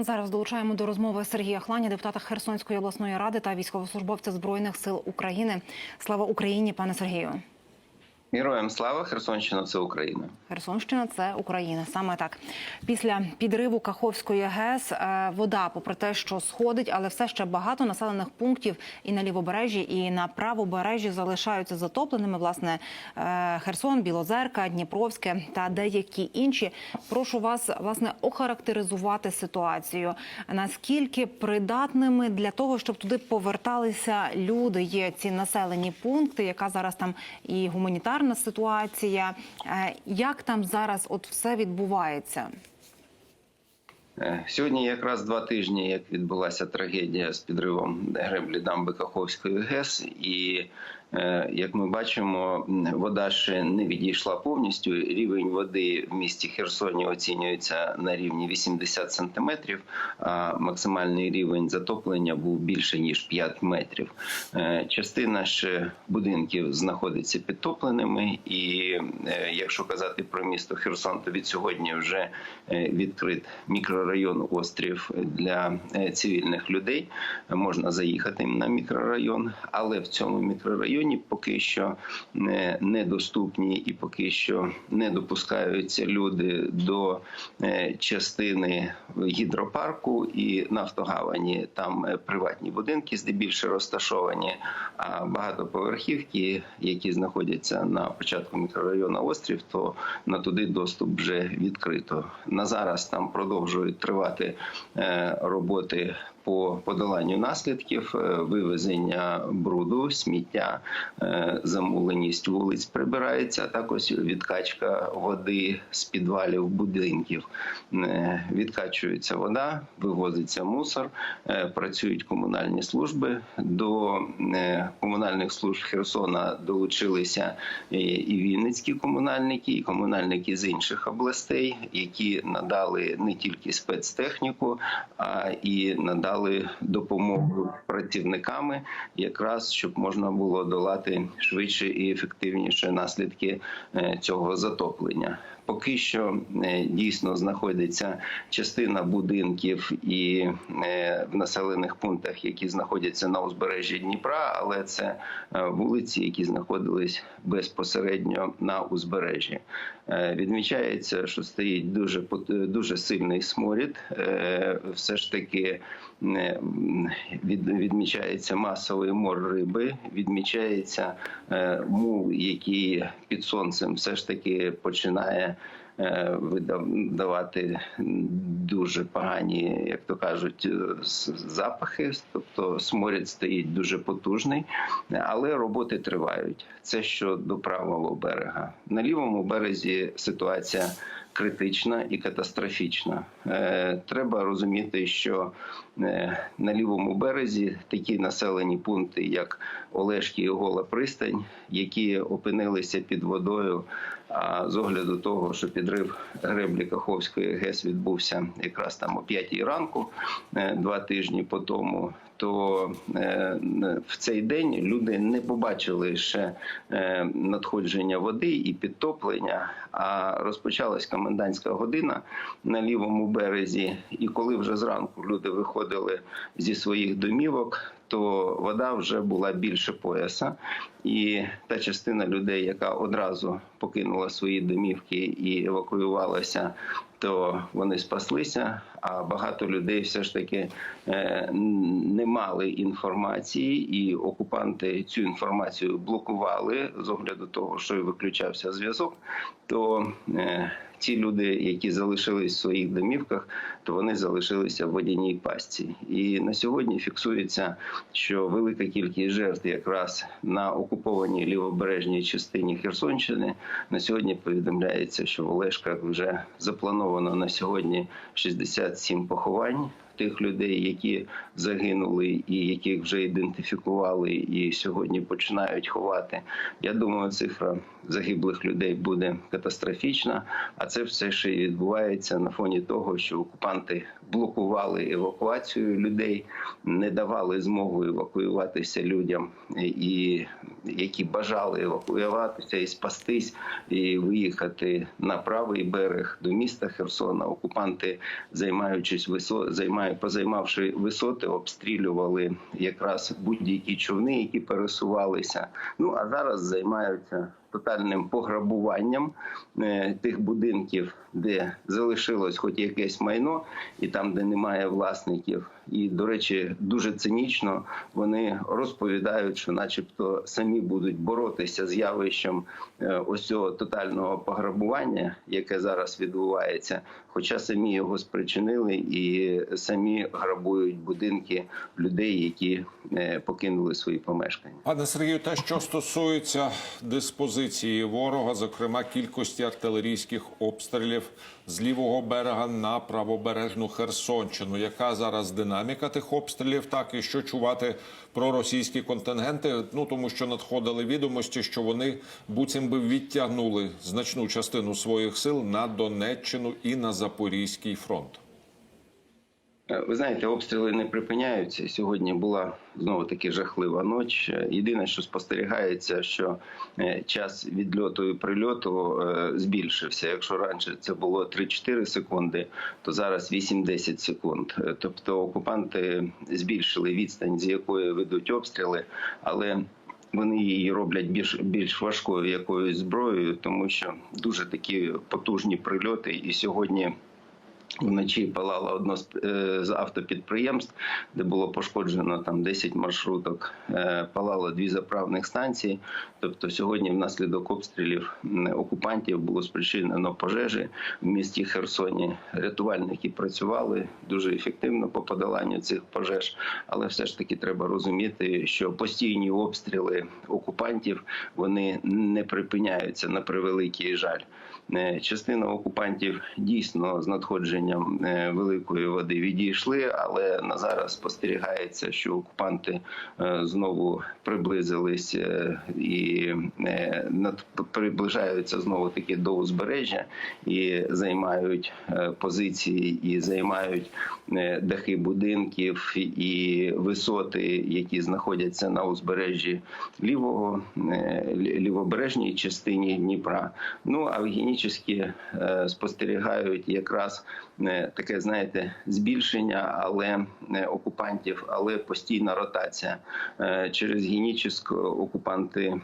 Зараз долучаємо до розмови Сергія Хланя, депутата Херсонської обласної ради та військовослужбовця збройних сил України. Слава Україні, пане Сергію. Героям слава Херсонщина це Україна. Херсонщина це Україна. Саме так. Після підриву Каховської ГЕС е, вода, попри те, що сходить, але все ще багато населених пунктів і на лівобережжі, і на правобережжі залишаються затопленими. Власне, е, Херсон, Білозерка, Дніпровське та деякі інші. Прошу вас власне охарактеризувати ситуацію. Наскільки придатними для того, щоб туди поверталися люди, є ці населені пункти, яка зараз там і гуманітарна ситуація. Е, Як там зараз от все відбувається? Е, Сьогодні якраз два тижні, як відбулася трагедія з підривом греблі дамби Каховської ГЕС, і як ми бачимо, вода ще не відійшла повністю. Рівень води в місті Херсоні оцінюється на рівні 80 сантиметрів, а максимальний рівень затоплення був більше ніж 5 метрів. Е, Частина ще будинків знаходиться підтопленими, і е, якщо казати про місто Херсон, то від сьогодні вже е, відкрит мікрорайон острів для е, цивільних людей. Можна заїхати на мікрорайон, але в цьому мікрорайоні поки що недоступні і поки що не допускаються люди до е, частини гідропарку і нафтогавані. Там е, приватні будинки здебільшого розташовані, а багатоповерхівки, які знаходяться на початку мікрорайону острів, то на туди доступ вже відкрито. На зараз там продовжують тривати е, роботи по подоланню наслідків, е, вивезення бруду, сміття, е, замуленість вулиць прибирається, а також відкачка води з підвалів будинків. Е, Відкачується вода, вивозиться мусор, працюють комунальні служби. До комунальних служб Херсона долучилися і вінницькі комунальники, і комунальники з інших областей, які надали не тільки спецтехніку, а і надали допомогу працівниками, якраз щоб можна було долати швидше і ефективніше наслідки е, цього затоплення. Поки що е, дійсно знаходиться частина будинків і е, в населених пунктах, які знаходяться на узбережжі Дніпра, але це е, вулиці, які знаходились безпосередньо на узбережжі. Відмічається, що стоїть дуже дуже сильний сморід. Все ж таки відмічається масовий мор риби, відмічається мул, який під сонцем все ж таки починає е, видав- давати дуже погані, як то кажуть, е, запахи. Тобто сморід стоїть дуже потужний, але роботи тривають. Це щодо правого берега. На лівому березі ситуація критична і катастрофічна. Е, Треба розуміти, що е, на лівому березі такі населені пункти, як Олешки і Гола Пристань, які опинилися під водою. А з огляду того, що підрив греблі Каховської ГЕС відбувся якраз там о 5 ранку, е, два тижні по тому, то е, в цей день люди не побачили ще е, надходження води і підтоплення. А розпочалась комендантська година на лівому березі. І коли вже зранку люди виходили зі своїх домівок, то вода вже була більше пояса, і та частина людей, яка одразу покинула свої домівки і евакуювалася, то вони спаслися. А багато людей все ж таки е, не мали інформації, і окупанти цю інформацію блокували з огляду того, що виключався зв'язок. То е, ті люди, які залишились в своїх домівках, то вони залишилися в водяній пастці. І на сьогодні фіксується, що велика кількість жертв якраз на окупованій лівобережній частині Херсонщини. На сьогодні повідомляється, що в Олешках вже заплановано на сьогодні 67 поховань. Тих людей, які загинули і яких вже ідентифікували, і сьогодні починають ховати. Я думаю, цифра загиблих людей буде катастрофічна. А це все ще й відбувається на фоні того, що окупанти блокували евакуацію людей, не давали змогу евакуюватися людям, і які бажали евакуюватися і спастись, і виїхати на правий берег до міста Херсона. Окупанти, займаючись висо... займаю, позаймавши висоти, обстрілювали якраз будь-які човни, які пересувалися. Ну а зараз займаються тотальним пограбуванням е, тих будинків, де залишилось хоч якесь майно, і там, де немає власників. І, до речі, дуже цинічно вони розповідають, що, начебто, самі будуть боротися з явищем е, ось цього тотального пограбування, яке зараз відбувається. Хоча самі його спричинили і самі грабують будинки людей, які е, покинули свої помешкання. Пане Сергію, те, що стосується диспозиції ворога, зокрема кількості артилерійських обстрілів з лівого берега на правобережну Херсонщину, яка зараз динаміка тих обстрілів, так і що чувати про російські контингенти? Ну тому що надходили відомості, що вони буцім би відтягнули значну частину своїх сил на Донеччину і на Запорізький фронт. Е, Ви знаєте, обстріли не припиняються. Сьогодні була знову таки жахлива ніч. Е, Єдине, що спостерігається, що е, час відльоту і прильоту збільшився. Якщо раніше це було 3-4 секунди, то зараз 8-10 секунд. Тобто окупанти збільшили відстань, з якої ведуть обстріли, але вони її роблять більш більш важкою якоюсь зброєю, тому що дуже такі потужні прильоти. І сьогодні Вночі палало одно з, е, з автопідприємств, де було пошкоджено там 10 маршруток. Е, Палало дві заправних станції. Тобто, сьогодні, внаслідок обстрілів окупантів, було спричинено пожежі в місті Херсоні. Рятувальники працювали дуже ефективно по подоланню цих пожеж, але все ж таки треба розуміти, що постійні обстріли окупантів вони не припиняються на превеликий жаль. Е, Частина окупантів дійсно з надходженням е, великої води відійшли, але на зараз спостерігається, що окупанти е, знову приблизились і приближаються знову таки до узбережжя і займають позиції, і займають дахи будинків і висоти, які знаходяться на узбережжі лівого лівобережній частині Дніпра. Ну а в генічні е, спостерігають якраз е, таке, знаєте, збільшення, але е, окупантів, але постійна ротація. Через Генічеськ окупанти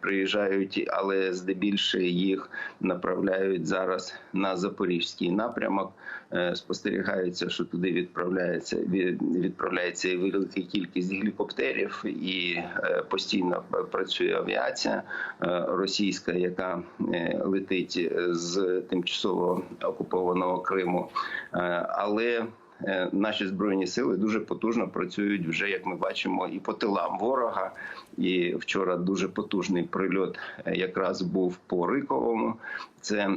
приїжджають, але здебільше їх направляють зараз на запорізький напрямок. Е, Спостерігається, що туди відправляється від- відправляється велика кількість гелікоптерів, і е, постійно працює авіація е, російська, яка летить з тимчасово окупованого Криму. Але наші збройні сили дуже потужно працюють вже, як ми бачимо, і по тилам ворога. І вчора дуже потужний прильот якраз був по Риковому. Це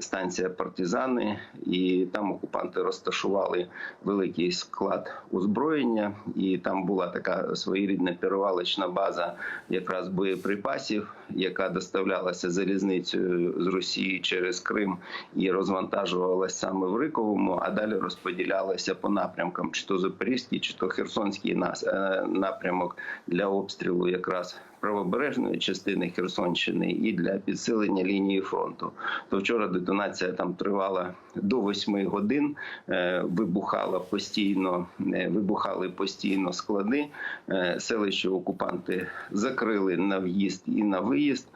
станція партизани, і там окупанти розташували великий склад озброєння, і там була така своєрідна перевалочна база якраз боєприпасів, яка доставлялася залізницею з Росії через Крим і розвантажувалася саме в Риковому, а далі розподілялася по напрямкам, чи то Запорізький, чи то Херсонський е, напрямок для обстрілу якраз правобережної частини Херсонщини і для підсилення лінії фронту. То вчора детонація там тривала до 8 годин. е, Вибухала постійно, е, вибухали постійно склади. Е, Селище окупанти закрили на в'їзд і на виїзд,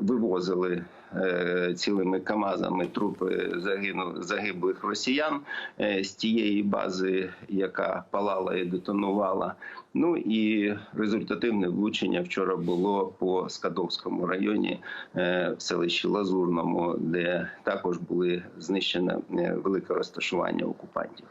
вивозили. Е, Цілими камазами трупи загину загиблих росіян е, з тієї бази, яка палала і детонувала. Ну і результативне влучення вчора було по Скадовському районі е, в селищі Лазурному, де також були знищене е, велике розташування окупантів.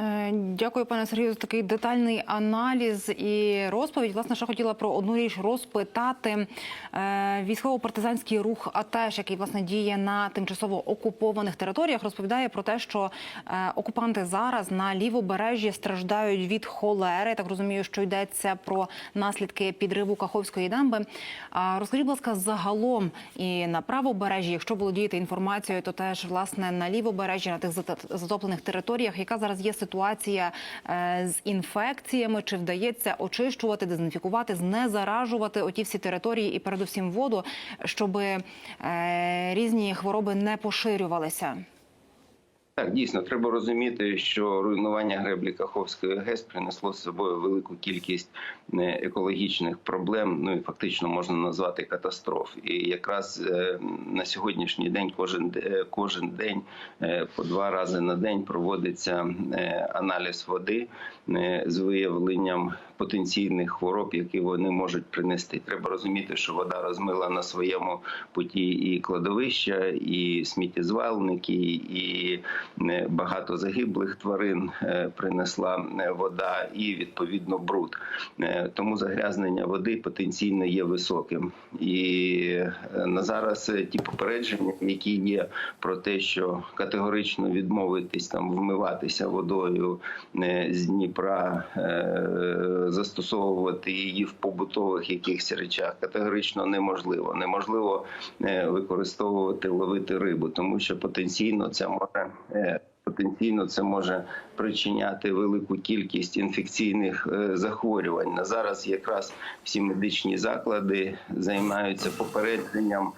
Е, Дякую, пане Сергію, за такий детальний аналіз і розповідь. Власне, ще хотіла про одну річ розпитати. Е, Військово-партизанський рух АТЕШ, який власне діє на тимчасово окупованих територіях, розповідає про те, що е, окупанти зараз на лівобережжі страждають від холери. Так розумію, що йдеться про наслідки підриву Каховської дамби. Розкажіть, будь ласка, загалом і на правобережжі, якщо володієте інформацією, то теж власне на лівобережжі на тих зат- затоплених територіях, яка зараз є ситуація е, з інфекціями, чи вдається очищувати, дезінфікувати, знезаражувати оті всі території і передусім воду, щоб е, різні хвороби не поширювалися. Так, дійсно, треба розуміти, що руйнування греблі Каховської ГЕС принесло з собою велику кількість е, екологічних проблем. Ну і фактично можна назвати катастроф. І якраз е, на сьогоднішній день кожен кожен день е, по два рази на день проводиться аналіз води з виявленням потенційних хвороб, які вони можуть принести. Треба розуміти, що вода розмила на своєму путі і кладовища, і сміттєзвалники, і е, багато загиблих тварин е, принесла е, вода, і відповідно бруд. Тому загрязнення води потенційно є високим. І на зараз ті попередження, які є про те, що категорично відмовитись там вмиватися водою з Дніпра, застосовувати її в побутових якихось речах, категорично неможливо. Неможливо е, використовувати ловити рибу, тому що потенційно це може. е, Потенційно це може причиняти велику кількість інфекційних е, захворювань. На зараз якраз всі медичні заклади займаються попередженням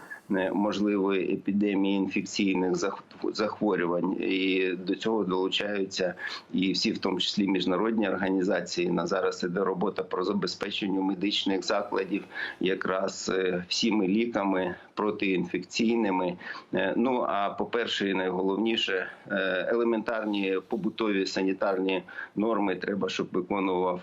можливої епідемії інфекційних зах- захворювань, і до цього долучаються і всі, в тому числі міжнародні організації. На зараз іде робота про забезпечення медичних закладів, якраз е, всіми ліками протиінфекційними. Е, Ну а по перше, найголовніше, е, елементарні побутові санітарні норми треба, щоб виконував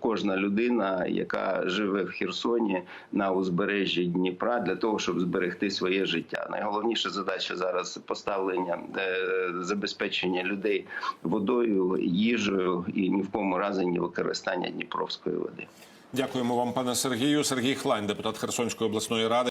кожна людина, яка живе в Херсоні на узбережжі Дніпра, для того, щоб зберегти своє життя. Найголовніша задача зараз поставлення е, забезпечення людей водою, їжею і ні в кому разі не використання Дніпровської води. Дякуємо вам, пане Сергію. Сергій Хлань, депутат Херсонської обласної ради.